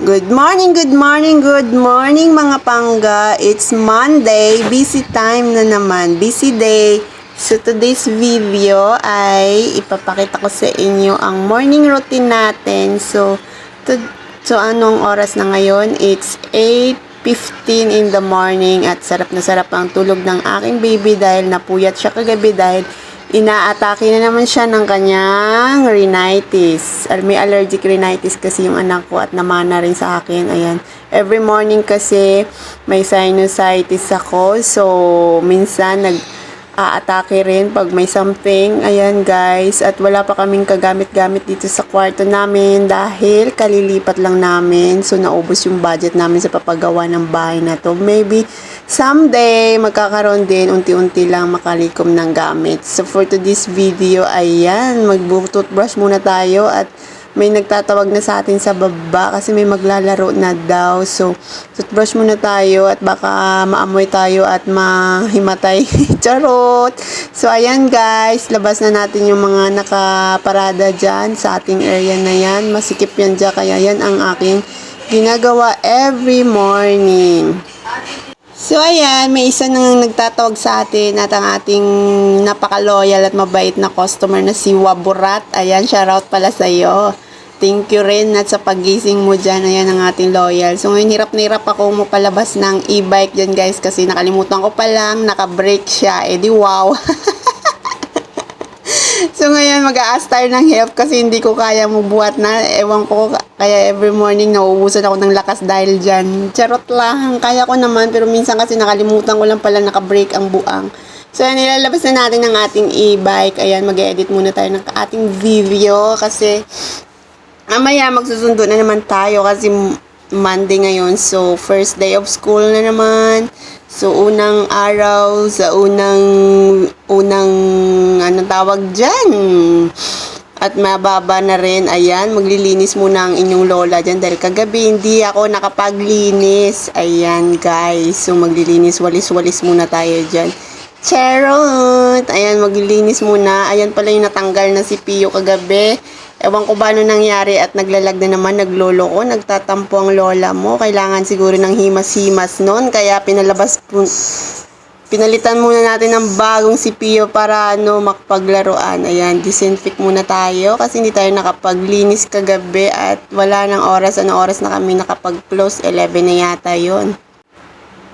Good morning, good morning, good morning mga pangga. It's Monday, busy time na naman, busy day. So today's video ay ipapakita ko sa inyo ang morning routine natin. So, to, so anong oras na ngayon? It's 8.15 in the morning at sarap na sarap ang tulog ng aking baby dahil napuyat siya kagabi dahil inaatake na naman siya ng kanyang rhinitis. May allergic rhinitis kasi yung anak ko at namana rin sa akin. Ayan. Every morning kasi may sinusitis ako. So, minsan nag aatake rin pag may something. Ayan guys. At wala pa kaming kagamit-gamit dito sa kwarto namin dahil kalilipat lang namin. So, naubos yung budget namin sa papagawa ng bahay na to. Maybe someday magkakaroon din unti-unti lang makalikom ng gamit. So, for today's video, ayan. Mag-toothbrush muna tayo at may nagtatawag na sa atin sa baba kasi may maglalaro na daw. So, toothbrush muna tayo at baka maamoy tayo at mahimatay. Charot! So, ayan guys, labas na natin yung mga nakaparada dyan sa ating area na yan. Masikip yan dyan, kaya yan ang aking ginagawa every morning. So ayan, may isa nang nagtatawag sa atin at ang ating napaka-loyal at mabait na customer na si Waburat. Ayan, shoutout pala sa iyo. Thank you rin at sa pagising mo dyan. Ayan ang ating loyal. So ngayon hirap na hirap ako mapalabas ng e-bike dyan guys kasi nakalimutan ko pa lang, naka-brake siya. Eh di wow. So ngayon mag-a-ask tayo ng help kasi hindi ko kaya magbuhat na. Ewan ko, kaya every morning nauubusan ako ng lakas dahil dyan. Charot lang, kaya ko naman pero minsan kasi nakalimutan ko lang pala naka-break ang buang. So yan, nilalabas na natin ang ating e-bike. Ayan, mag-edit muna tayo ng ating video kasi mamaya magsusundo na naman tayo kasi Monday ngayon. So, first day of school na naman. So, unang araw sa unang, unang, anong tawag dyan? At mababa na rin, ayan, maglilinis muna ang inyong lola dyan dahil kagabi hindi ako nakapaglinis. Ayan, guys. So, maglilinis, walis-walis muna tayo dyan. Charot! Ayan, maglilinis muna. Ayan pala yung natanggal na si Pio kagabi. Ewan ko ba ano nangyari at naglalag na naman, naglolo ko, nagtatampo ang lola mo. Kailangan siguro ng himas-himas nun, kaya pinalabas po, pinalitan muna natin ng bagong CPU para ano, makapaglaruan. Ayan, disinfect muna tayo kasi hindi tayo nakapaglinis kagabi at wala ng oras. Ano oras na kami nakapag-close? 11 na yata yon.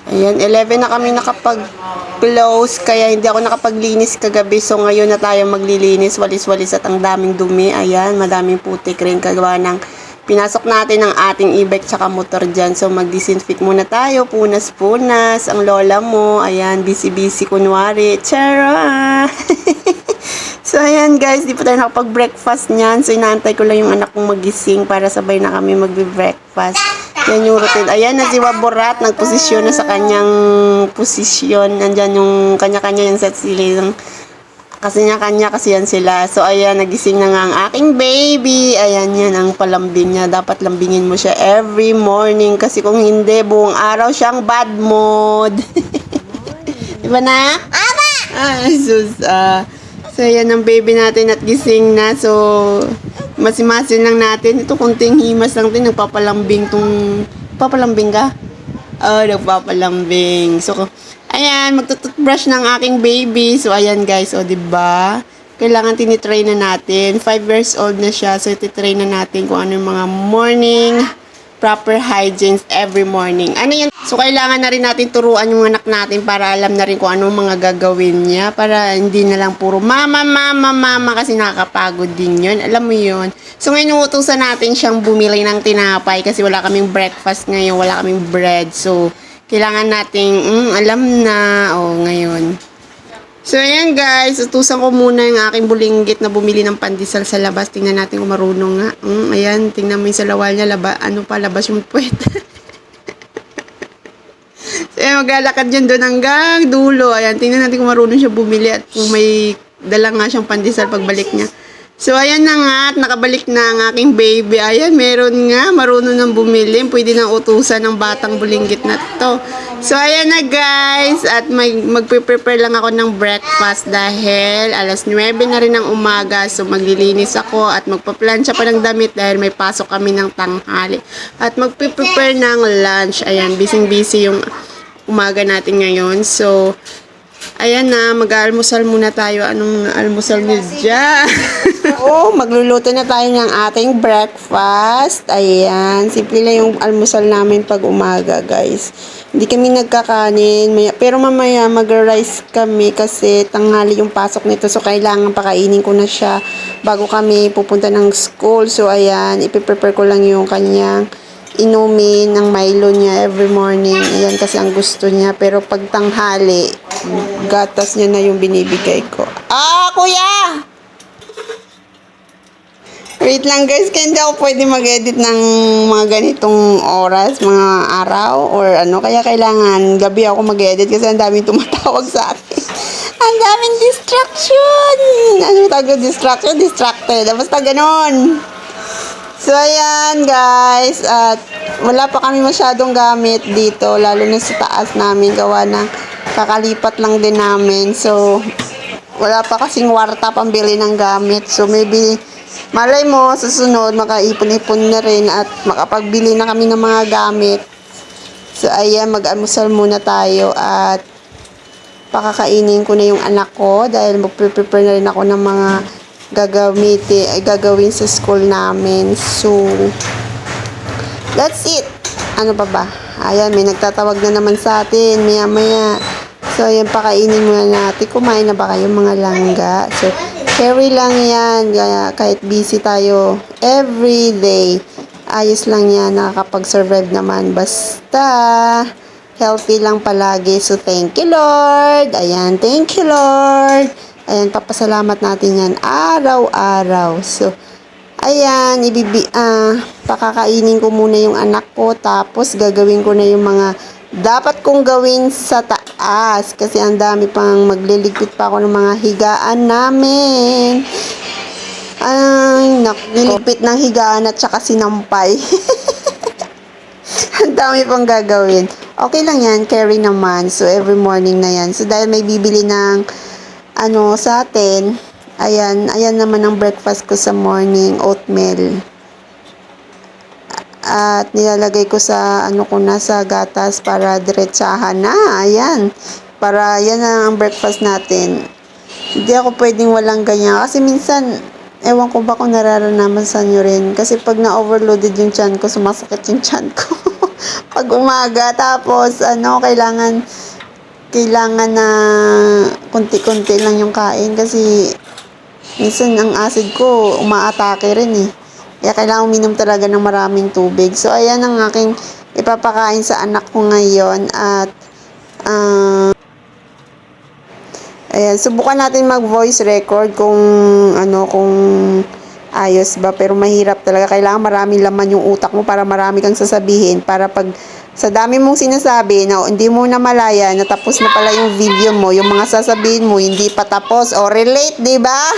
Ayan, 11 na kami nakapag-close, kaya hindi ako nakapaglinis kagabi. So, ngayon na tayo maglilinis, walis-walis at ang daming dumi. Ayan, madaming putik rin kagawa ng pinasok natin ang ating e-bike tsaka motor dyan. So, mag-disinfect muna tayo. Punas-punas. Ang lola mo, ayan, busy-busy kunwari. Chara! So, ayan guys, di pa tayo nakapag-breakfast niyan. So, inaantay ko lang yung anak kong magising para sabay na kami mag-breakfast. Yan yung routine. Ayan na si Waborat, nagposisyon na sa kanyang posisyon. Nandyan yung kanya-kanya yung set sila. Kasi niya-kanya kasi yan sila. So, ayan, nagising na nga ang aking baby. Ayan yan ang palambing niya. Dapat lambingin mo siya every morning. Kasi kung hindi, buong araw siyang bad mood. Di ba na? Ama! Ah, sus. ah. so, ayan ang baby natin at gising na. So, masimasin lang natin. Ito, kunting himas lang din. Nagpapalambing tong... Papalambing ka? Oh, nagpapalambing. So, ayan, magtututbrush ng aking baby. So, ayan guys, o, oh, di ba? Kailangan tinitry na natin. 5 years old na siya. So, titry na natin kung ano yung mga morning proper hygiene every morning. Ano yan? So, kailangan na rin natin turuan yung anak natin para alam na rin kung ano mga gagawin niya. Para hindi na lang puro mama, mama, mama kasi nakakapagod din yun. Alam mo yun. So, ngayon utusan natin siyang bumili ng tinapay kasi wala kaming breakfast ngayon. Wala kaming bread. So, kailangan nating, mm, alam na. O, oh, ngayon. So, ayan guys, utusan ko muna yung aking bulinggit na bumili ng pandesal sa labas. Tingnan natin kung marunong nga. Mm, ayan, tingnan mo yung sa lawal niya. Laba, ano pa, labas yung puwet. so, ayan, maglalakad yan doon hanggang dulo. Ayan, tingnan natin kung marunong siya bumili at kung may dala nga siyang pandesal pagbalik niya. So, ayan na nga, at nakabalik na ang aking baby. Ayan, meron nga, marunong nang bumili. Pwede nang utusan ng batang bulinggit na to. So, ayan na guys, at may, magpe-prepare lang ako ng breakfast dahil alas 9 na rin ng umaga. So, maglilinis ako at magpaplansya pa ng damit dahil may pasok kami ng tanghali. At magpe-prepare ng lunch. Ayan, busy-busy yung umaga natin ngayon. So, Ayan na, mag-almusal muna tayo. Anong almusal niyo dyan? Oo, magluluto na tayo ng ating breakfast. Ayan, simple lang yung almusal namin pag umaga, guys. Hindi kami nagkakanin. Maya, pero mamaya mag-rice kami kasi tanghali yung pasok nito. So, kailangan pakainin ko na siya bago kami pupunta ng school. So, ayan, ipiprepare ko lang yung kanyang inumin ng Milo niya every morning. Ayan kasi ang gusto niya. Pero pag tanghali, gatas niya na yung binibigay ko. Ah, kuya! Wait lang guys, kaya hindi ako pwede mag-edit ng mga ganitong oras, mga araw, or ano. Kaya kailangan gabi ako mag-edit kasi ang daming tumatawag sa akin. ang daming distraction! Ano tawag distraction? Distracted. Basta ganon. So, ayan, guys. At wala pa kami masyadong gamit dito, lalo na sa taas namin. Gawa ng kakalipat lang din namin. So, wala pa kasing warta pambili ng gamit. So, maybe, malay mo, susunod, makaipon-ipon na rin at makapagbili na kami ng mga gamit. So, ayan, mag-almusal muna tayo at pakakainin ko na yung anak ko dahil magpe-prepare na rin ako ng mga gagamiti, ay gagawin sa school namin. So, that's it. Ano pa ba? Ayan, may nagtatawag na naman sa atin, maya maya. So, ayan, pakainin muna natin. Kumain na ba kayo mga langga? So, carry lang yan. Kahit busy tayo every day. Ayos lang yan. Nakakapag-survive naman. Basta, healthy lang palagi. So, thank you, Lord. Ayan, thank you, Lord. Ayan, papasalamat natin yan araw-araw. So, ayan, ibibi, ah, pakakainin ko muna yung anak ko, tapos gagawin ko na yung mga dapat kong gawin sa taas. Kasi ang dami pang magliligpit pa ako ng mga higaan namin. Ay, nagliligpit ng higaan at saka sinampay. ang dami pang gagawin. Okay lang yan, carry naman. So, every morning na yan. So, dahil may bibili ng ano sa atin, ayan, ayan naman ang breakfast ko sa morning, oatmeal. At nilalagay ko sa ano ko na sa gatas para diretsahan na, ayan. Para yan ang breakfast natin. Hindi ako pwedeng walang ganyan. Kasi minsan, ewan ko ba kung nararanasan nyo rin. Kasi pag na-overloaded yung chan ko, sumasakit yung chan ko. pag umaga, tapos ano, kailangan kailangan na konti-konti lang yung kain kasi minsan ang acid ko umaatake rin eh. Kaya kailangan uminom talaga ng maraming tubig. So, ayan ang aking ipapakain sa anak ko ngayon at ah, ayan, subukan natin mag-voice record kung ano, kung ayos ba. Pero mahirap talaga. Kailangan maraming laman yung utak mo para marami kang sasabihin. Para pag sa dami mong sinasabi na hindi mo na malaya na tapos na pala yung video mo, yung mga sasabihin mo hindi pa tapos o relate, 'di ba?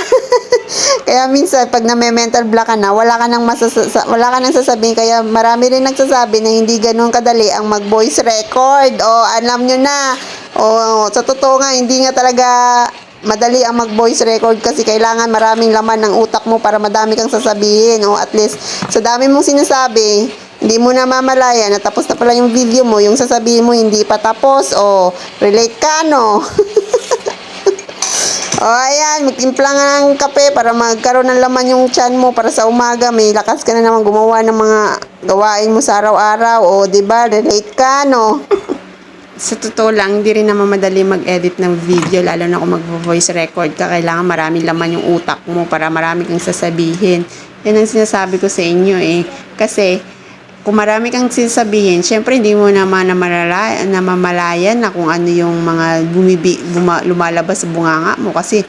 kaya minsan pag na-mental block ka na, wala ka nang masasa- wala ka nang sasabihin kaya marami rin nagsasabi na hindi ganoon kadali ang mag-voice record. O alam nyo na. O sa totoo nga hindi nga talaga madali ang mag-voice record kasi kailangan maraming laman ng utak mo para madami kang sasabihin o at least sa dami mong sinasabi hindi mo na mamalaya na tapos na pala yung video mo, yung sasabihin mo hindi pa tapos, o relate ka, no? o ayan, magtimpla nga ng kape para magkaroon ng laman yung chan mo para sa umaga, may lakas ka na naman gumawa ng mga gawain mo sa araw-araw, o ba relate ka, no? sa totoo lang, hindi rin naman madali mag-edit ng video, lalo na kung mag-voice record ka, kailangan maraming laman yung utak mo para marami kang sasabihin. Yan ang sinasabi ko sa inyo eh. Kasi, kung marami kang sinasabihin, syempre hindi mo naman namalala, namamalayan na kung ano yung mga bumibi, buma, lumalabas sa bunganga mo. Kasi,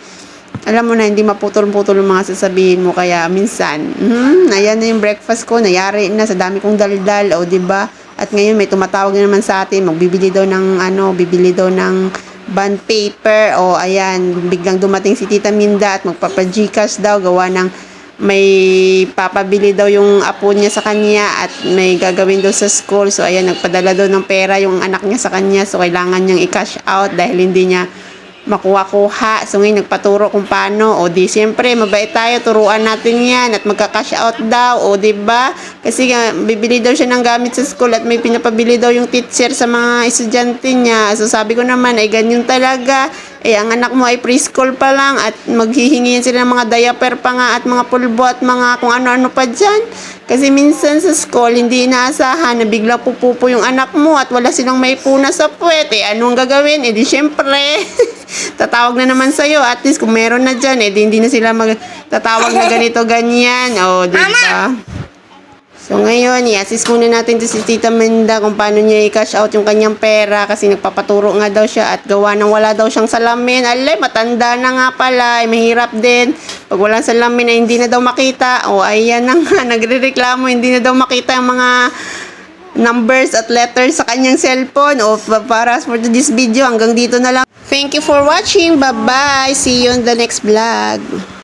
alam mo na, hindi maputol-putol yung mga sasabihin mo. Kaya, minsan, hmm, ayan na yung breakfast ko, nayari na sa dami kong daldal, o di ba? At ngayon may tumatawag na naman sa atin, magbibili daw ng ano, bibili daw ng bond paper. O, ayan, biglang dumating si Tita Minda at magpapa-Gcash daw, gawa ng may papabili daw yung apo niya sa kanya at may gagawin daw sa school. So, ayan, nagpadala daw ng pera yung anak niya sa kanya. So, kailangan niyang i-cash out dahil hindi niya makuha-kuha. So, ngayon, nagpaturo kung paano. O, di, siyempre, mabait tayo. Turuan natin yan at magka-cash out daw. O, di ba? Kasi nga, bibili daw siya ng gamit sa school at may pinapabili daw yung teacher sa mga estudyante niya. So, sabi ko naman, ay ganyan talaga. Eh, ang anak mo ay preschool pa lang at maghihingi yan sila ng mga diaper pa nga at mga pulbo at mga kung ano-ano pa dyan. Kasi minsan sa school, hindi inaasahan na bigla pupupo yung anak mo at wala silang may puna sa puwet. Eh, anong gagawin? Eh, di syempre, tatawag na naman sa'yo. At least kung meron na dyan, eh, di hindi na sila magtatawag na ganito, ganyan. O, di ba? So ngayon, i-assist muna natin to si Tita Menda kung paano niya i-cash out yung kanyang pera kasi nagpapaturo nga daw siya at gawa ng wala daw siyang salamin. Alay, matanda na nga pala, eh, mahirap din. Pag walang salamin ay hindi na daw makita. O ayan na nga, nagre-reklamo, hindi na daw makita yung mga numbers at letters sa kanyang cellphone. O pa- para for this video, hanggang dito na lang. Thank you for watching. Bye-bye. See you on the next vlog.